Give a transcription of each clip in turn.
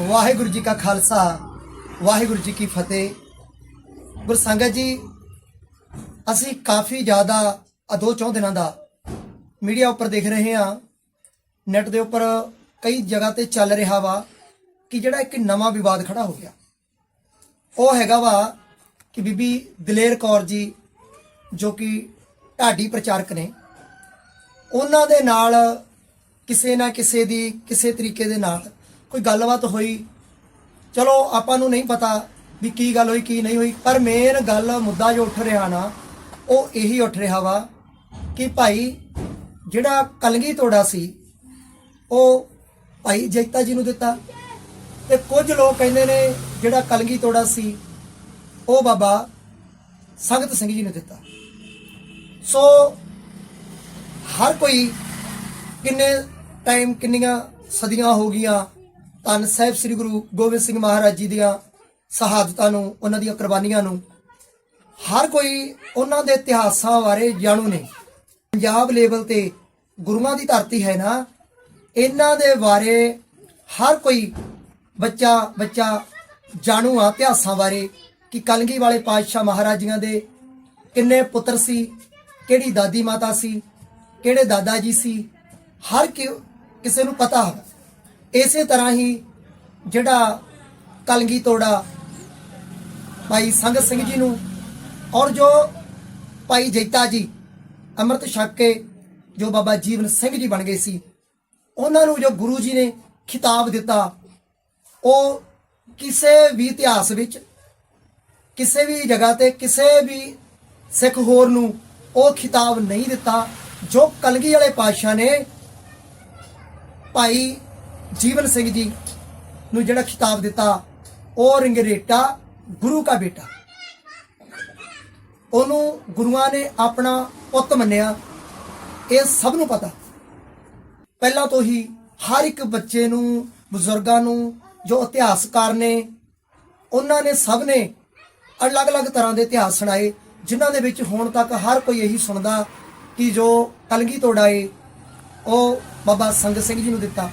ਵਾਹਿਗੁਰੂ ਜੀ ਕਾ ਖਾਲਸਾ, ਵਾਹਿਗੁਰੂ ਜੀ ਕੀ ਫਤਿਹ। ਗੁਰਸੰਗਤ ਜੀ, ਅਸੀਂ ਕਾਫੀ ਜ਼ਿਆਦਾ ਆ ਦੋ ਚੌਂ ਦਿਨਾਂ ਦਾ ਮੀਡੀਆ ਉੱਪਰ ਦੇਖ ਰਹੇ ਹਾਂ। ਨੈਟ ਦੇ ਉੱਪਰ ਕਈ ਜਗ੍ਹਾ ਤੇ ਚੱਲ ਰਿਹਾ ਵਾ ਕਿ ਜਿਹੜਾ ਇੱਕ ਨਵਾਂ ਵਿਵਾਦ ਖੜਾ ਹੋ ਗਿਆ। ਉਹ ਹੈਗਾ ਵਾ ਕਿ ਬੀਬੀ ਦਲੇਰ ਕੌਰ ਜੀ, ਜੋ ਕਿ ਢਾਡੀ ਪ੍ਰਚਾਰਕ ਨੇ, ਉਹਨਾਂ ਦੇ ਨਾਲ ਕਿਸੇ ਨਾ ਕਿਸੇ ਦੀ, ਕਿਸੇ ਤਰੀਕੇ ਦੇ ਨਾਲ ਕੋਈ ਗੱਲਬਾਤ ਹੋਈ? ਚਲੋ, ਆਪਾਂ ਨੂੰ ਨਹੀਂ ਪਤਾ ਵੀ ਕੀ ਗੱਲ ਹੋਈ, ਕੀ ਨਹੀਂ ਹੋਈ, ਪਰ ਮੇਨ ਗੱਲ, ਮੁੱਦਾ ਜੋ ਉੱਠ ਰਿਹਾ ਨਾ, ਉਹ ਇਹੀ ਉੱਠ ਰਿਹਾ ਵਾ ਕਿ ਭਾਈ ਜਿਹੜਾ ਕਲਗੀ ਤੋੜਾ ਸੀ, ਉਹ ਭਾਈ ਜੈਤਾ ਜੀ ਨੂੰ ਦਿੱਤਾ। ਤੇ ਕੁਝ ਲੋਕ ਕਹਿੰਦੇ ਨੇ ਜਿਹੜਾ ਕਲਗੀ ਤੋੜਾ ਸੀ, ਉਹ ਬਾਬਾ ਸੰਗਤ ਸਿੰਘ ਜੀ ਨੂੰ ਦਿੱਤਾ। ਸੋ ਹਰ ਕੋਈ ਕਿੰਨੇ ਟਾਈਮ ਕਿੰਨੀਆਂ ਸਦੀਆਂ ਹੋ ਗਈਆਂ ਧੰਨ ਸਾਹਿਬ ਸ੍ਰੀ ਗੁਰੂ ਗੋਬਿੰਦ ਸਿੰਘ ਮਹਾਰਾਜ ਜੀ ਦੀਆਂ ਸ਼ਹਾਦਤਾਂ ਨੂੰ, ਉਹਨਾਂ ਦੀਆਂ ਕੁਰਬਾਨੀਆਂ ਨੂੰ ਹਰ ਕੋਈ ਉਹਨਾਂ ਦੇ ਇਤਿਹਾਸਾਂ ਬਾਰੇ ਜਾਣੂ ਨੇ। ਪੰਜਾਬ ਲੈਵਲ ਤੇ ਗੁਰੂਆਂ ਦੀ ਧਰਤੀ ਹੈ ਨਾ, ਇਹਨਾਂ ਦੇ ਬਾਰੇ ਹਰ ਕੋਈ ਬੱਚਾ ਬੱਚਾ ਜਾਣੂ ਆ ਇਤਿਹਾਸਾਂ ਬਾਰੇ ਕਿ ਕਲਗੀ ਵਾਲੇ ਪਾਤਸ਼ਾਹ ਮਹਾਰਾਜੀਆਂ ਦੇ ਕਿੰਨੇ ਪੁੱਤਰ ਸੀ, ਕਿਹੜੀ ਦਾਦੀ ਮਾਤਾ ਸੀ, ਕਿਹੜੇ ਦਾਦਾ ਜੀ ਸੀ, ਹਰ ਕਿ- ਕਿਸੇ ਨੂੰ ਪਤਾ ਹੈ ਇਸੇ ਤਰ੍ਹਾਂ ਹੀ ਜਿਹੜਾ ਕਲਗੀ ਤੋੜਾ ਭਾਈ ਸੰਗਤ ਸਿੰਘ ਜੀ ਨੂੰ ਔਰ ਜੋ ਭਾਈ ਜੈਤਾ ਜੀ ਅੰਮ੍ਰਿਤ ਛਕ ਕੇ ਜੋ ਬਾਬਾ ਜੀਵਨ ਸਿੰਘ ਜੀ ਬਣ ਗਏ ਸੀ, ਉਹਨਾਂ ਨੂੰ ਜੋ ਗੁਰੂ ਜੀ ਨੇ ਖਿਤਾਬ ਦਿੱਤਾ, ਉਹ ਕਿਸੇ ਵੀ ਇਤਿਹਾਸ ਵਿੱਚ, ਕਿਸੇ ਵੀ ਜਗ੍ਹਾ ਤੇ, ਕਿਸੇ ਵੀ ਸਿੱਖ ਹੋਰ ਨੂੰ ਉਹ ਖਿਤਾਬ ਨਹੀਂ ਦਿੱਤਾ, ਜੋ ਕਲਗੀ ਵਾਲੇ ਪਾਤਸ਼ਾਹ ਨੇ ਭਾਈ ਜੀਵਨ ਸਿੰਘ ਜੀ ਨੂੰ ਜਿਹੜਾ ਖਿਤਾਬ ਦਿੱਤਾ, ਉਹ ਰਿੰਗਰੇਟਾ ਗੁਰੂ ਦਾ ਬੇਟਾ। ਉਹਨੂੰ ਗੁਰੂਆਂ ਨੇ ਆਪਣਾ ਪੁੱਤ ਮੰਨਿਆ। ਇਹ ਸਭ ਨੂੰ ਪਤਾ। ਪਹਿਲਾਂ ਤੋਂ ਹੀ ਹਰ ਇੱਕ ਬੱਚੇ ਨੂੰ, ਬਜ਼ੁਰਗਾਂ ਨੂੰ, ਜੋ ਇਤਿਹਾਸਕਾਰ ਨੇ, ਉਹਨਾਂ ਨੇ ਸਭ ਨੇ ਅਲੱਗ-ਅਲੱਗ ਤਰ੍ਹਾਂ ਦੇ ਇਤਿਹਾਸ ਸੁਣਾਏ, ਜਿਨ੍ਹਾਂ ਦੇ ਵਿੱਚ ਹੁਣ ਤੱਕ ਹਰ ਕੋਈ ਇਹੀ ਸੁਣਦਾ ਕਿ ਜੋ ਕਲਗੀ ਤੋੜਾ ਏ ਉਹ ਬਾਬਾ ਸੰਗਤ ਸਿੰਘ ਜੀ ਨੂੰ ਦਿੱਤਾ।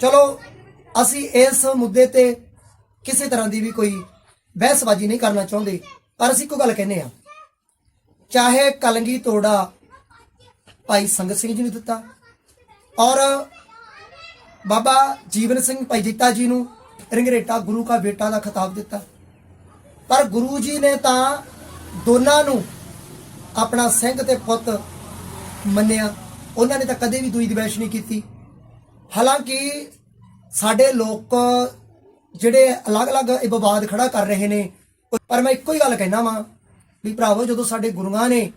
ਚਲੋ, ਅਸੀਂ ਇਸ ਮੁੱਦੇ ਤੇ ਕਿਸੇ ਤਰ੍ਹਾਂ ਦੀ ਵੀ ਕੋਈ ਬਹਿਸਬਾਜ਼ੀ ਨਹੀਂ ਕਰਨਾ ਚਾਹੁੰਦੇ, ਪਰ ਅਸੀਂ ਇੱਕੋ ਗੱਲ ਕਹਿੰਦੇ ਆ ਚਾਹੇ ਕਲੰਗੀ ਤੋੜਾ ਭਾਈ ਸੰਗਤ ਸਿੰਘ ਜੀ ਨੂੰ ਦਿੱਤਾ, ਔਰ ਬਾਬਾ ਜੀਵਨ ਸਿੰਘ ਭਾਈ ਜੀਤਾ ਜੀ ਨੂੰ ਰਿੰਗਰੇਟਾ ਗੁਰੂ ਕਾ ਬੇਟਾ ਦਾ ਖਿਤਾਬ ਦਿੱਤਾ। ਪਰ ਗੁਰੂ ਜੀ ਨੇ ਤਾਂ ਦੋਨਾਂ ਨੂੰ ਆਪਣਾ ਸਿੰਘ ਤੇ ਪੁੱਤ ਮੰਨਿਆ, ਉਹਨਾਂ ਨੇ ਤਾਂ ਕਦੇ ਵੀ ਦੂਈ ਦਵੈਸ਼ ਨਹੀਂ ਕੀਤੀ। ਹਾਲਾਂਕਿ ਸਾਡੇ ਲੋਕ ਜਿਹੜੇ ਅਲੱਗ-ਅਲੱਗ ਇਹ ਵਿਵਾਦ ਖੜਾ ਕਰ ਰਹੇ ਨੇ ਪਰ ਮੈਂ ਇੱਕੋ ਹੀ ਗੱਲ ਕਹਿਣਾ ਵਾਂ ਵੀ ਭਰਾਵੋ ਜਦੋਂ ਸਾਡੇ ਗੁਰੂਆਂ ਨੇ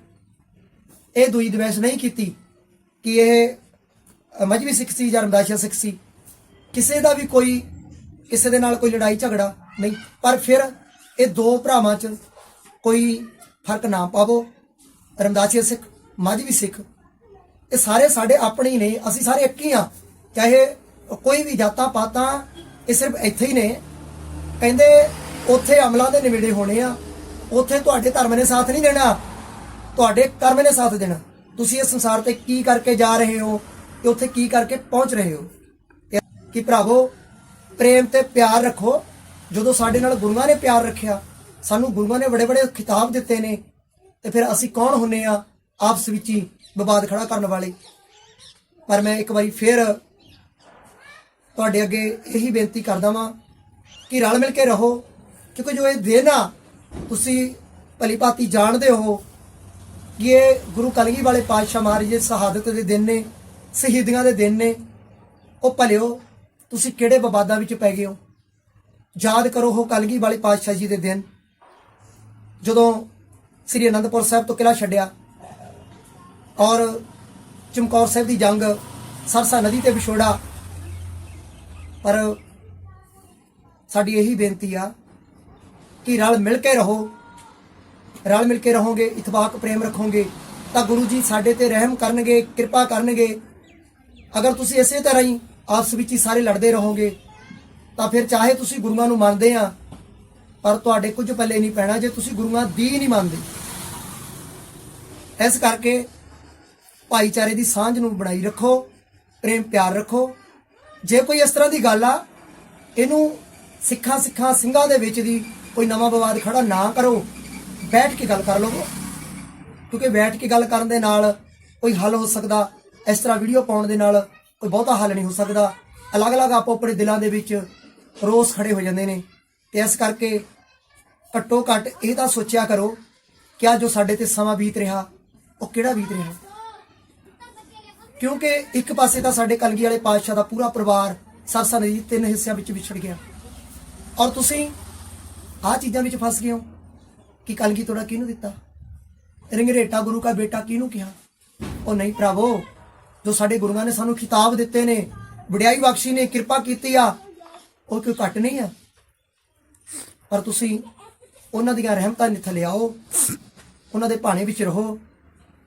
ਇਹ ਦੂਈ ਦਵੈਸ਼ ਨਹੀਂ ਕੀਤੀ ਕਿ ਇਹ ਅ, ਮਜਬੀ ਸਿੱਖ ਸੀ ਜਾਂ ਰਮਦਾਸੀਆ ਸਿੱਖ ਸੀ ਕਿਸੇ ਦਾ ਵੀ ਕੋਈ ਕਿਸੇ ਦੇ ਨਾਲ ਕੋਈ ਲੜਾਈ ਝਗੜਾ ਨਹੀਂ। ਪਰ ਫਿਰ ਇਹ ਦੋ ਭਰਾਵਾਂ 'ਚ ਕੋਈ ਫ਼ਰਕ ਨਾ ਪਾਵੋ ਰਮਦਾਸੀਆ ਸਿੱਖ ਮਜਬੀ ਸਿੱਖ। ਇਹ ਸਾਰੇ ਸਾਡੇ ਆਪਣੇ ਹੀ ਨੇ ਅਸੀਂ ਸਾਰੇ ਇੱਕ ਹੀ ਆ ਚਾਹੇ ਕੋਈ ਵੀ ਜਾਤਾਂ ਪਾਤਾਂ, ਇਹ ਸਿਰਫ ਇੱਥੇ ਹੀ ਨੇ। ਕਹਿੰਦੇ ਉੱਥੇ ਅਮਲਾਂ ਦੇ ਨਿਵੇੜੇ ਹੋਣੇ ਆ। ਉੱਥੇ ਤੁਹਾਡੇ ਧਰਮ ਨੇ ਸਾਥ ਨਹੀਂ ਦੇਣਾ। ਤੁਹਾਡੇ ਕਰਮ ਨੇ ਸਾਥ ਦੇਣਾ। ਤੁਸੀਂ ਇਸ ਸੰਸਾਰ ਤੇ ਕੀ ਕਰਕੇ ਜਾ ਰਹੇ ਹੋ ਤੇ ਉੱਥੇ ਕੀ ਕਰਕੇ ਪਹੁੰਚ ਰਹੇ ਹੋ? ਕਿ ਭਰਾਵੋ, ਪ੍ਰੇਮ ਤੇ ਪਿਆਰ ਰੱਖੋ। ਜਦੋਂ ਸਾਡੇ ਨਾਲ ਗੁਰੂਆਂ ਨੇ ਪਿਆਰ ਰੱਖਿਆ, ਸਾਨੂੰ ਗੁਰੂਆਂ ਨੇ ਬੜੇ ਬੜੇ ਖਿਤਾਬ ਦਿੱਤੇ ਨੇ। ਤੇ ਫਿਰ ਅਸੀਂ ਕੌਣ ਹੁੰਨੇ ਆ? ਆਪਸ ਵਿੱਚ ਹੀ ਵਿਵਾਦ ਖੜਾ ਕਰਨ ਵਾਲੇ। ਪਰ ਮੈਂ ਇੱਕ ਵਾਰੀ ਫੇਰ ਤੁਹਾਡੇ ਅੱਗੇ ਇਹੀ ਬੇਨਤੀ ਕਰਦਾ ਵਾਂ ਕਿ ਰਲ ਮਿਲ ਕੇ ਰਹੋ, ਕਿਉਂਕਿ ਜੋ ਇਹ ਦਿਨ ਆ, ਤੁਸੀਂ ਭਲੀ ਭਾਤੀ ਜਾਣਦੇ ਹੋ ਕਿ ਇਹ ਗੁਰੂ ਕਲਗੀ ਵਾਲੇ ਪਾਤਸ਼ਾਹ ਮਹਾਰਾਜ ਦੇ ਸ਼ਹਾਦਤ ਦੇ ਦਿਨ ਨੇ, ਸ਼ਹੀਦੀਆਂ ਦੇ ਦਿਨ ਨੇ। ਉਹ ਭਲਿਓ, ਤੁਸੀਂ ਕਿਹੜੇ ਵਿਵਾਦਾਂ ਵਿੱਚ ਪੈ ਗਏ ਹੋ? ਯਾਦ ਕਰੋ ਉਹ ਕਲਗੀ ਵਾਲੇ ਪਾਤਸ਼ਾਹ ਜੀ ਦੇ ਦਿਨ, ਜਦੋਂ ਸ੍ਰੀ ਅਨੰਦਪੁਰ ਸਾਹਿਬ ਤੋਂ ਕਿਲਾ ਛੱਡਿਆ ਔਰ ਚਮਕੌਰ ਸਾਹਿਬ ਦੀ ਜੰਗ ਸਰਸਾ ਨਦੀ ਤੇ ਵਿਛੋੜਾ ਪਰ ਸਾਡੀ ਇਹੀ ਬੇਨਤੀ ਆ ਕਿ ਰਲ ਮਿਲ ਕੇ ਰਹੋ। ਰਲ ਮਿਲ ਕੇ ਰਹੋਗੇ ਇਤਫਾਕ ਪ੍ਰੇਮ ਰੱਖੋਗੇ, ਤਾਂ ਗੁਰੂ ਜੀ ਸਾਡੇ ਤੇ ਰਹਿਮ ਕਰਨਗੇ, ਕਿਰਪਾ ਕਰਨਗੇ। ਅਗਰ ਤੁਸੀਂ ਇਸੇ ਤਰ੍ਹਾਂ ਹੀ ਆਪਸ ਵਿੱਚ ਹੀ ਸਾਰੇ ਲੜਦੇ ਰਹੋਗੇ, ਤਾਂ ਫਿਰ ਚਾਹੇ ਤੁਸੀਂ ਗੁਰੂਆਂ ਨੂੰ ਮੰਨਦੇ ਆ, ਪਰ ਤੁਹਾਡੇ ਕੁਝ ਪੱਲੇ ਨਹੀਂ ਪੈਣਾ ਜੇ ਤੁਸੀਂ ਗੁਰੂਆਂ ਦੀ ਨਹੀਂ ਮੰਨਦੇ। ਇਸ ਕਰਕੇ ਭਾਈਚਾਰੇ ਦੀ ਸਾਂਝ ਨੂੰ ਬਣਾਈ ਰੱਖੋ, ਪ੍ਰੇਮ ਪਿਆਰ ਰੱਖੋ ਜੇ ਕੋਈ ਇਸ ਤਰ੍ਹਾਂ ਦੀ ਗੱਲ ਆ, ਇਹਨੂੰ ਸਿੱਖਾਂ ਸਿੱਖਾਂ ਸਿੰਘਾਂ ਦੇ ਵਿੱਚ ਦੀ ਕੋਈ ਨਵਾਂ ਵਿਵਾਦ ਖੜਾ ਨਾ ਕਰੋ। ਬੈਠ ਕੇ ਗੱਲ ਕਰ ਲਵੋ। ਕਿਉਂਕਿ ਬੈਠ ਕੇ ਗੱਲ ਕਰਨ ਦੇ ਨਾਲ ਕੋਈ ਹੱਲ ਹੋ ਸਕਦਾ। ਇਸ ਤਰ੍ਹਾਂ ਵੀਡੀਓ ਪਾਉਣ ਦੇ ਨਾਲ ਕੋਈ ਬਹੁਤਾ ਹੱਲ ਨਹੀਂ ਹੋ ਸਕਦਾ। ਅਲੱਗ-ਅਲੱਗ ਆਪੋ ਆਪਣੇ ਦਿਲਾਂ ਦੇ ਵਿੱਚ ਰੋਸ ਖੜੇ ਹੋ ਜਾਂਦੇ ਨੇ। ਤੇ ਇਸ ਕਰਕੇ ਘੱਟੋ ਘੱਟ ਇਹ ਤਾਂ ਸੋਚਿਆ ਕਰੋ ਕਿ ਆ ਜੋ ਸਾਡੇ ਤੇ ਸਮਾਂ ਬੀਤ ਰਿਹਾ, ਉਹ ਕਿਹੜਾ ਬੀਤ ਰਿਹਾ? ਕਿਉਂਕਿ ਇੱਕ ਪਾਸੇ ਤਾਂ ਸਾਡੇ ਕਲਗੀ ਵਾਲੇ ਪਾਤਸ਼ਾਹ ਦਾ ਪੂਰਾ ਪਰਿਵਾਰ ਸਰਸਾ ਨਦੀ ਤਿੰਨ ਹਿੱਸਿਆਂ ਵਿੱਚ ਵਿਛੜ ਗਿਆ। ਔਰ ਤੁਸੀਂ ਆਹ ਚੀਜ਼ਾਂ ਵਿੱਚ ਫਸ ਗਏ ਹੋ ਕਿ ਕਲਗੀ ਤੁਹਾਡਾ ਕਿਹਨੂੰ ਦਿੱਤਾ? ਰਿੰਗਰੇਟਾ ਗੁਰੂ ਕਾ ਬੇਟਾ ਕਿਹਨੂੰ ਕਿਹਾ? ਉਹ ਨਹੀਂ ਭਰਾਵੋ, ਜੋ ਸਾਡੇ ਗੁਰੂਆਂ ਨੇ ਸਾਨੂੰ ਖਿਤਾਬ ਦਿੱਤੇ ਨੇ, ਵਡਿਆਈ ਬਖਸ਼ੀ ਨੇ, ਕਿਰਪਾ ਕੀਤੀ ਆ, ਉਹ ਕੋਈ ਘੱਟ ਨਹੀਂ ਆ। ਪਰ ਤੁਸੀਂ ਉਹਨਾਂ ਦੀਆਂ ਰਹਿਮਤਾਂ ਦੇ ਥੱਲੇ ਉਹਨਾਂ ਦੇ ਭਾਣੇ ਵਿੱਚ ਰਹੋ,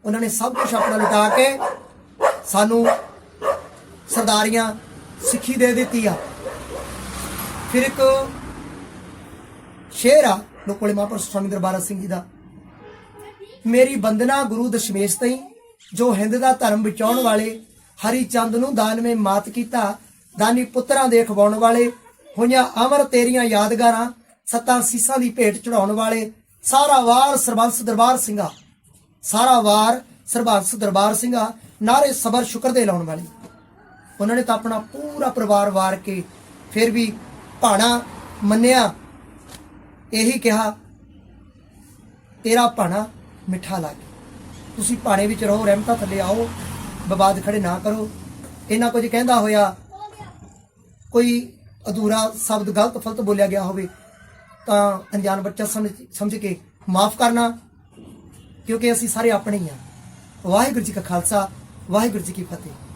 ਉਹਨਾਂ ਨੇ ਸਭ ਕੁਝ ਆਪਣਾ ਲਟਾ ਕੇ ਸਾਨੂੰ ਸਰਦਾਰੀਆਂ ਸਿੱਖੀ ਦੇ ਦਿੱਤੀ ਆ। ਫਿਰ ਇੱਕ ਸ਼ੇਰ ਆ, ਲੋਕੋਲੇ ਮਹਾਂਪੁਰਸ਼ ਸਵਾਮੀ ਦਰਬਾਰਾ ਸਿੰਘ ਜੀ ਦਾ। ਮੇਰੀ ਬੰਦਨਾ ਗੁਰੂ ਦਸ਼ਮੇਸ਼ ਤਈ, ਜੋ ਹਿੰਦ ਦਾ ਧਰਮ ਬਚਾਉਣ ਵਾਲੇ, ਹਰੀ ਚੰਦ ਨੂੰ ਦਾਨਵੇਂ ਮਾਤ ਕੀਤਾ, ਦਾਨੀ ਪੁੱਤਰਾਂ ਦੇ ਖਵਾਉਣ ਵਾਲੇ, ਹੋਈਆਂ ਅਮਰ ਤੇਰੀਆਂ ਯਾਦਗਾਰਾਂ, ਸੱਤਾਂ ਸੀਸਾਂ ਦੀ ਭੇਟ ਚੜਾਉਣ ਵਾਲੇ, ਸਾਰਾ ਵਾਰ ਸਰਬੰਸ ਦਰਬਾਰ ਸਿੰਘਾ। ਸਾਰਾ ਵਾਰ ਸਰਬੰਸ ਦਰਬਾਰ ਸਿੰਘਾ ਨਾਰੇ ਸਬਰ ਸ਼ੁਕਰ ਦੇ ਲਾਉਣ ਵਾਲੇ। ਉਹਨਾਂ ਨੇ ਤਾਂ ਆਪਣਾ ਪੂਰਾ ਪਰਿਵਾਰ ਵਾਰ ਕੇ ਫਿਰ ਵੀ ਭਾਣਾ ਮੰਨਿਆ। ਇਹੀ ਕਿਹਾ, ਤੇਰਾ ਭਾਣਾ ਮਿੱਠਾ ਲੱਗੇ। ਤੁਸੀਂ ਭਾਣੇ ਵਿੱਚ ਰਹੋ, ਰਹਿਮਤਾਂ ਥੱਲੇ ਆਓ, ਵਿਵਾਦ ਖੜੇ ਨਾ ਕਰੋ। ਇਹਨਾਂ ਕੁਝ ਕਹਿੰਦਾ ਹੋਇਆ, ਕੋਈ ਅਧੂਰਾ ਸ਼ਬਦ, ਗਲਤ ਫਲਤ ਬੋਲਿਆ ਗਿਆ ਹੋਵੇ, ਤਾਂ ਅਣਜਾਣ ਬੱਚਾ ਸਮਝ ਸਮਝ ਕੇ ਮਾਫ ਕਰਨਾ, ਕਿਉਂਕਿ ਅਸੀਂ ਸਾਰੇ ਆਪਣੇ ਹੀ ਆ ਵਾਹਿਗੁਰੂ ਜੀ ਕਾ ਖਾਲਸਾ ਵਾਹਿਗੁਰੂ ਜੀ ਕੀ ਫਤਿਹ।